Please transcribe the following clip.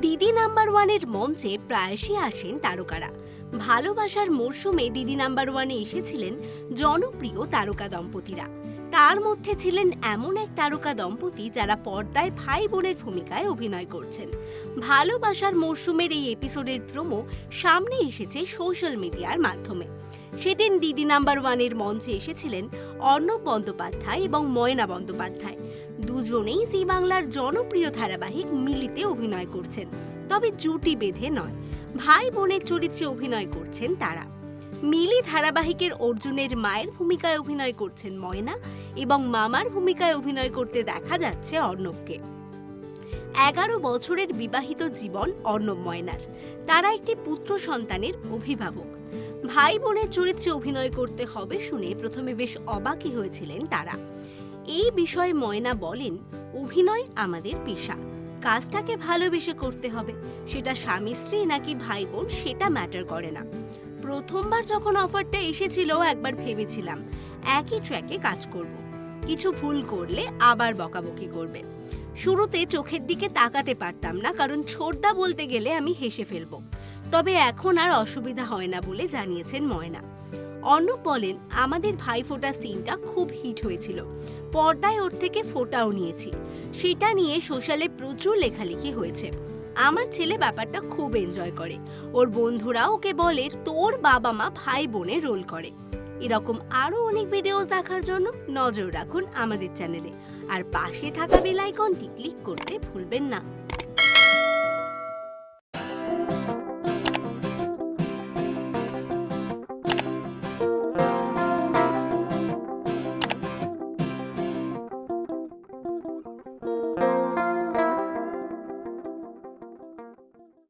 দিদি নাম্বার ওয়ানের মঞ্চে প্রায়শই আসেন তারকারা। ভালোবাসার মরশুমে দিদি নাম্বার ওয়ানে এসেছিলেন জনপ্রিয় তারকা দম্পতিরা। তার মধ্যে ছিলেন এমন এক তারকা দম্পতি যারা পর্দায় ভাই বোনের ভূমিকায় অভিনয় করছেন। ভালোবাসার মরশুমের এই এপিসোডের প্রোমো সামনে এসেছে সোশ্যাল মিডিয়ার মাধ্যমে। সেদিন দিদি নাম্বার ওয়ানের মঞ্চে এসেছিলেন অর্ণব বন্দ্যোপাধ্যায় এবং ময়না বন্দ্যোপাধ্যায়। দুজনেই জি বাংলার জনপ্রিয় ধারাবাহিক মিলিতে অভিনয় করছেন। তবে জুটি বেঁধে নয়, ভাই বোনের চরিত্রে অভিনয় করছেন তারা। মিলি ধারাবাহিকের অর্জুনের মায়ের ভূমিকায় অভিনয় করছেন ময়না এবং মামার ভূমিকায় অভিনয় করতে দেখা যাচ্ছে অর্ণবকে। এগারো বছরের বিবাহিত জীবন অর্ণব ময়নার। তারা একটি পুত্র সন্তানের অভিভাবক। ভাই বোনের চরিত্রে অভিনয় করতে হবে শুনে প্রথমে বেশ অবাকই হয়েছিলেন তারা। এই বিষয়ে ময়না বলেন, অভিনয় আমাদের পেশা। কাজটাকে ভালোবেসে করতে হবে। সেটা স্বামী স্ত্রী নাকি ভাই বোন, সেটা ম্যাটার করে না। প্রথমবার যখন অফারটা এসেছিল, একবার ভেবেছিলাম, একই ট্র্যাকে কাজ করব। কিছু ভুল করলে আবার বকাবকি করবে। শুরুতে চোখের দিকে তাকাতে পারতাম না, কারণ ছোটদা বলতে গেলে আমি হেসে ফেলব। তবে এখন আর অসুবিধা হয় না বলে জানিয়েছেন ময়না। অর্ণব বলেন, আমাদের ভাই ফোটা সিনটা খুব হিট হয়েছিল। পর্দায় ওর থেকে ফোটাও নিয়েছি। সেটা নিয়ে সোশ্যালে প্রচুর লেখালেখি হয়েছে। আমার ছেলে ব্যাপারটা খুব এনজয় করে। ওর বন্ধুরা ওকে বলে, তোর বাবা মা ভাই বোনে রোল করে। এরকম আরও অনেক ভিডিওস দেখার জন্য নজর রাখুন আমাদের চ্যানেলে আর পাশে থাকা বেল আইকনটি ক্লিক করতে ভুলবেন না।